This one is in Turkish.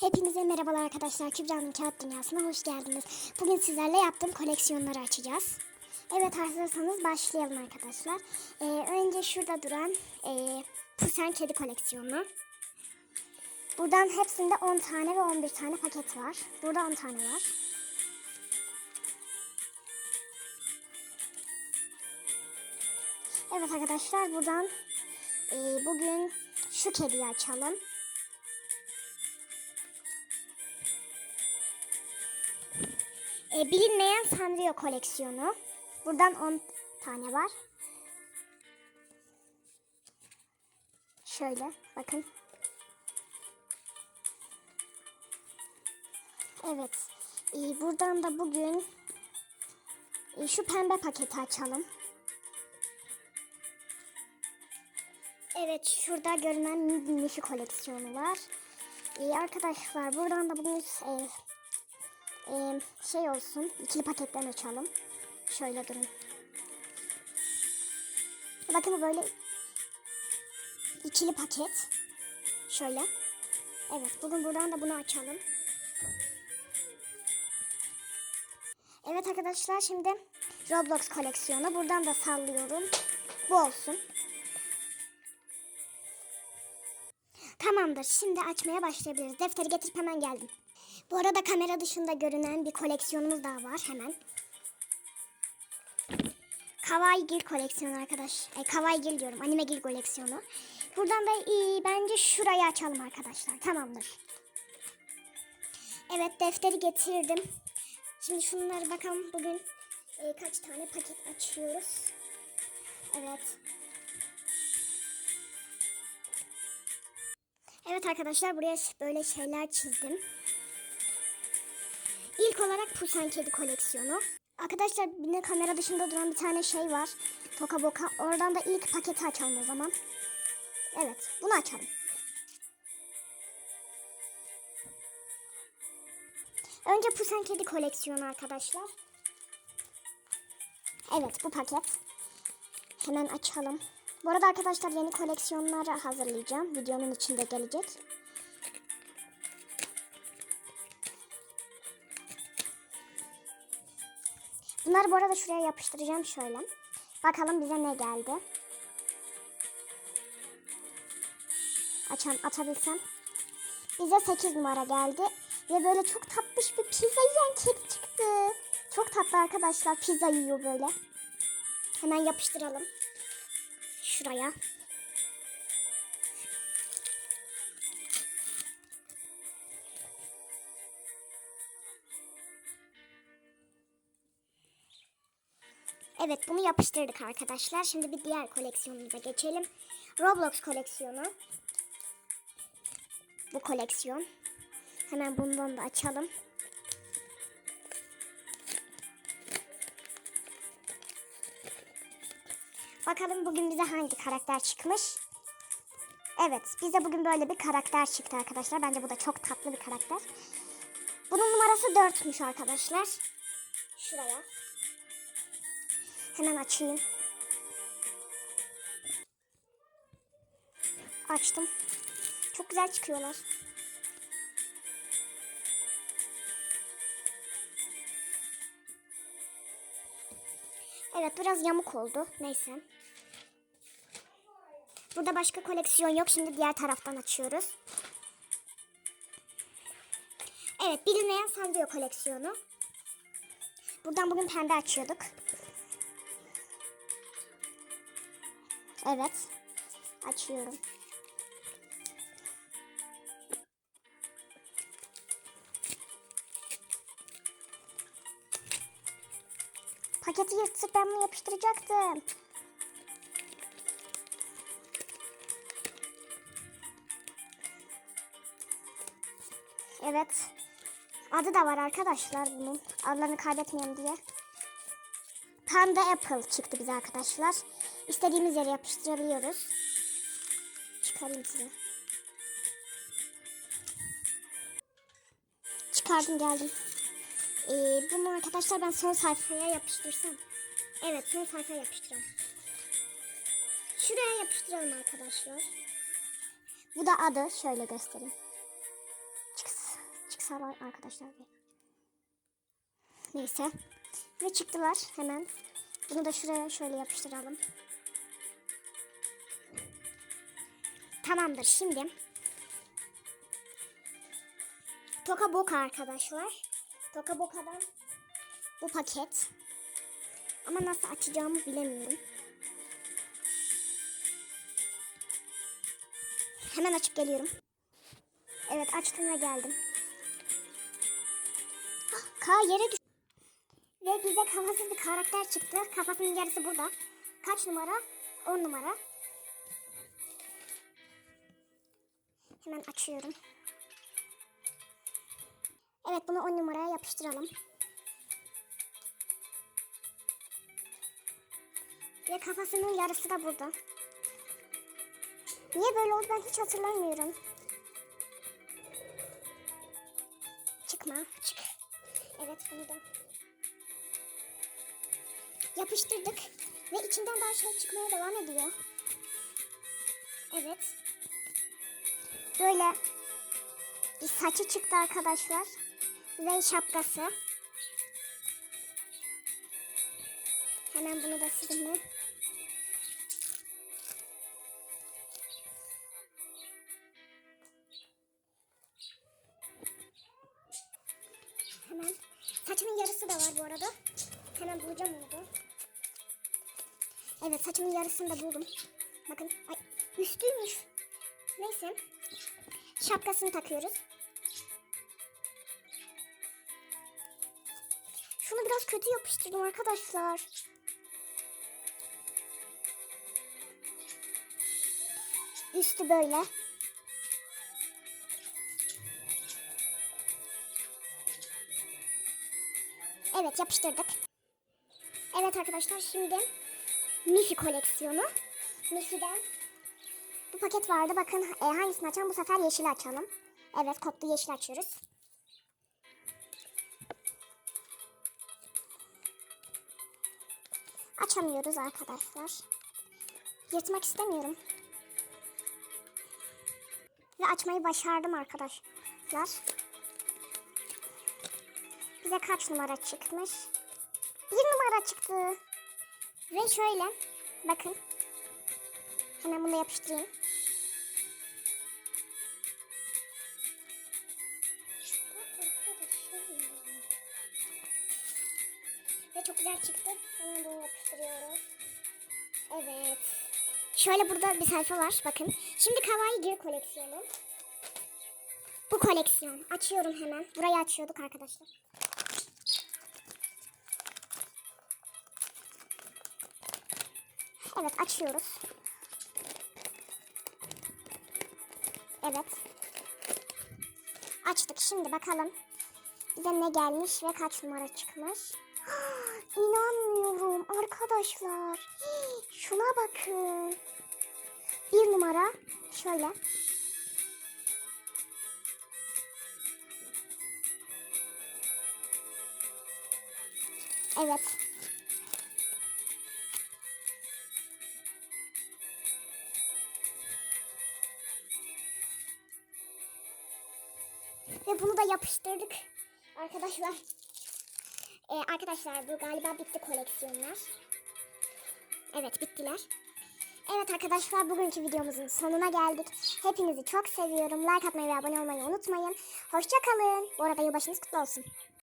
Hepinize merhabalar arkadaşlar. Kübra'nın Kağıt Dünyası'na hoş geldiniz. Bugün sizlerle yaptığım koleksiyonları açacağız. Evet hazırsanız başlayalım arkadaşlar. Ee, önce şurada duran e, Pusen Kedi koleksiyonu. Buradan hepsinde 10 tane ve 11 tane paket var. Burada 10 tane var. Evet arkadaşlar buradan e, bugün şu kediyi açalım. E, bilinmeyen Sanrio koleksiyonu. Buradan 10 tane var. Şöyle bakın. Evet. E, buradan da bugün e, şu pembe paketi açalım. Evet şurada görünen Midnişi koleksiyonu var. E, arkadaşlar buradan da bugün e, ee, şey olsun. ikili paketten açalım. Şöyle durun. Bakın böyle ikili paket. Şöyle. Evet bugün buradan da bunu açalım. Evet arkadaşlar şimdi Roblox koleksiyonu. Buradan da sallıyorum. Bu olsun. Tamamdır. Şimdi açmaya başlayabiliriz. Defteri getirip hemen geldim. Bu arada kamera dışında görünen bir koleksiyonumuz daha var hemen. Kawaii Gil koleksiyonu arkadaş. E, Kawaii Gil diyorum. Anime Gil koleksiyonu. Buradan da e, bence şurayı açalım arkadaşlar. Tamamdır. Evet defteri getirdim. Şimdi şunları bakalım bugün e, kaç tane paket açıyoruz. Evet. Evet arkadaşlar buraya böyle şeyler çizdim. İlk olarak Pusan Kedi koleksiyonu. Arkadaşlar yine kamera dışında duran bir tane şey var. Toka boka. Oradan da ilk paketi açalım o zaman. Evet bunu açalım. Önce Pusan Kedi koleksiyonu arkadaşlar. Evet bu paket. Hemen açalım. Bu arada arkadaşlar yeni koleksiyonları hazırlayacağım. Videonun içinde gelecek. Bunları bu arada şuraya yapıştıracağım şöyle. Bakalım bize ne geldi. Açam, atabilsem. Bize 8 numara geldi. Ve böyle çok tatlış bir pizza yiyen kedi çıktı. Çok tatlı arkadaşlar. Pizza yiyor böyle. Hemen yapıştıralım. Şuraya. Evet bunu yapıştırdık arkadaşlar. Şimdi bir diğer koleksiyonumuza geçelim. Roblox koleksiyonu. Bu koleksiyon. Hemen bundan da açalım. Bakalım bugün bize hangi karakter çıkmış. Evet bize bugün böyle bir karakter çıktı arkadaşlar. Bence bu da çok tatlı bir karakter. Bunun numarası 4'müş arkadaşlar. Şuraya. Hemen açayım. Açtım. Çok güzel çıkıyorlar. Evet biraz yamuk oldu. Neyse. Burada başka koleksiyon yok. Şimdi diğer taraftan açıyoruz. Evet bilinmeyen Sanrio koleksiyonu. Buradan bugün pembe açıyorduk. Evet. Açıyorum. Paketi yırtıp ben bunu yapıştıracaktım. Evet. Adı da var arkadaşlar bunun. Adlarını kaybetmeyelim diye. Panda Apple çıktı bize arkadaşlar. İstediğimiz yere yapıştırabiliyoruz. Çıkarayım size. Çıkardım geldim. Ee, bunu arkadaşlar ben son sayfaya yapıştırsam. Evet son sayfaya yapıştıralım. Şuraya yapıştıralım arkadaşlar. Bu da adı şöyle göstereyim. Çıksın. kısa var arkadaşlar. Neyse. Ve çıktılar hemen. Bunu da şuraya şöyle yapıştıralım. Tamamdır şimdi. Toka Boka arkadaşlar. Toka Boka'dan bu paket. Ama nasıl açacağımı bilemiyorum. Hemen açıp geliyorum. Evet açtım geldim. Ah, K yere düş. Bize kafasız bir karakter çıktı. Kafasının yarısı burada. Kaç numara? 10 numara. Hemen açıyorum. Evet bunu 10 numaraya yapıştıralım. Ve kafasının yarısı da burada. Niye böyle oldu ben hiç hatırlamıyorum. Çıkma, çık. Evet bunu. Yapıştırdık. Ve içinden daha şey çıkmaya devam ediyor. Evet. Böyle bir saçı çıktı arkadaşlar. Ve şapkası. Hemen bunu da sileyim. Hemen. Saçımın yarısı da var bu arada. Hemen bulacağım onu da. Evet saçımın yarısını da buldum. Bakın. Ay üstüymüş. Neyse. Şapkasını takıyoruz. Şunu biraz kötü yapıştırdım arkadaşlar. Üstü böyle. Evet yapıştırdık. Evet arkadaşlar şimdi Miffy koleksiyonu. Miffy'den bu paket vardı. Bakın e, hangisini açalım? Bu sefer yeşili açalım. Evet kodlu yeşil açıyoruz. Açamıyoruz arkadaşlar. Yırtmak istemiyorum. Ve açmayı başardım arkadaşlar. Bize kaç numara çıkmış? Bir numara çıktı. Ve şöyle bakın. Hemen bunu yapıştırayım. Ve çok güzel çıktı. Hemen bunu yapıştırıyoruz. Evet. Şöyle burada bir sayfa var. Bakın. Şimdi Kawaii Gear koleksiyonu. Bu koleksiyon. Açıyorum hemen. Burayı açıyorduk arkadaşlar. Evet açıyoruz. Evet. Açtık. Şimdi bakalım. Bize ne gelmiş ve kaç numara çıkmış. İnanmıyorum arkadaşlar. Şuna bakın. Bir numara şöyle. Evet. Yapıştırdık. Arkadaşlar. Ee, arkadaşlar bu galiba bitti koleksiyonlar. Evet bittiler. Evet arkadaşlar bugünkü videomuzun sonuna geldik. Hepinizi çok seviyorum. Like atmayı ve abone olmayı unutmayın. Hoşçakalın. Bu arada yılbaşınız kutlu olsun.